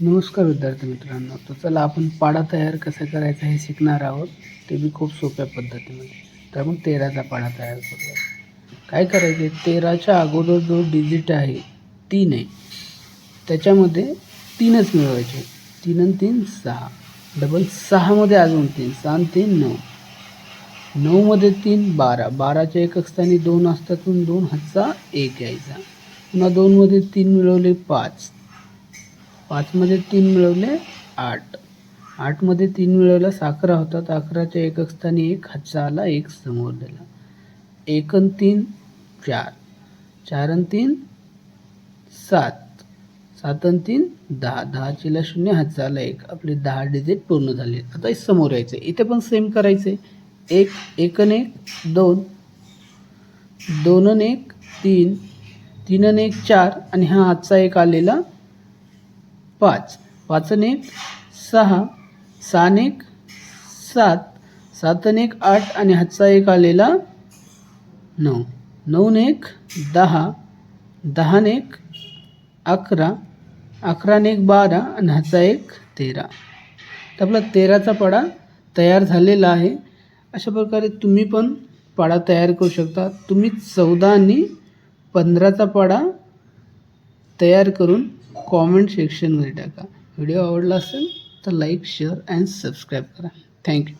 नमस्कार विद्यार्थी मित्रांनो. तर चला आपण पाडा तयार कसा करायचा हे शिकणार आहोत. ते बी खूप सोप्या पद्धतीमध्ये. तर मग तेराचा पाडा तयार करूया. काय करायचे तेराच्या अगोदर जो डिजिट आहे तीन आहे. त्याच्यामध्ये तीनच मिळवायचे. तीन आणि तीन सहा. डबल सहामध्ये अजून तीन. सहा आणि तीन नऊ. नऊमध्ये तीन बारा. बाराच्या एकक स्थानी दोन असतात म्हणून दोन. हातचा एक यायचा. पुन्हा दोनमध्ये तीन मिळवले पाच. पाचमध्ये तीन मिळवले आठ. आठमध्ये तीन मिळवला अकरा होतात अकराच्या एकक स्थानी एक हातचा आला एक समोर दिला. एकन तीन चार. चार आणि तीन सात. सात आणि तीन दहा. दहाचीला शून्य हातचा आला एक. आपले दहा डिजिट पूर्ण झाले. आता समोर यायचं इथे पण सेम करायचं एक एक एकन एक दोन. दोन एक तीन. तीन एक चार. आणि हा हातचा एक आलेला पाच. पाच एक सहा सहा एक सात. सात आणि एक आठ आणि हातचा एक आलेला नऊ. नऊ एक दहा. दहा एक अकरा. अकरा एक बारा आणि हातचा एक तेरा. तर आपला तेराचा पाडा तयार झालेला आहे. अशा प्रकारे तुम्ही पण पाडा तयार करू शकता. तुम्ही चौदा आणि पंधराचा पाडा तयार करून कॉमेंट सेक्शनमध्ये टाका. व्हिडिओ आवडला असेल तर लाईक शेअर अँड सबस्क्राईब करा. Thank you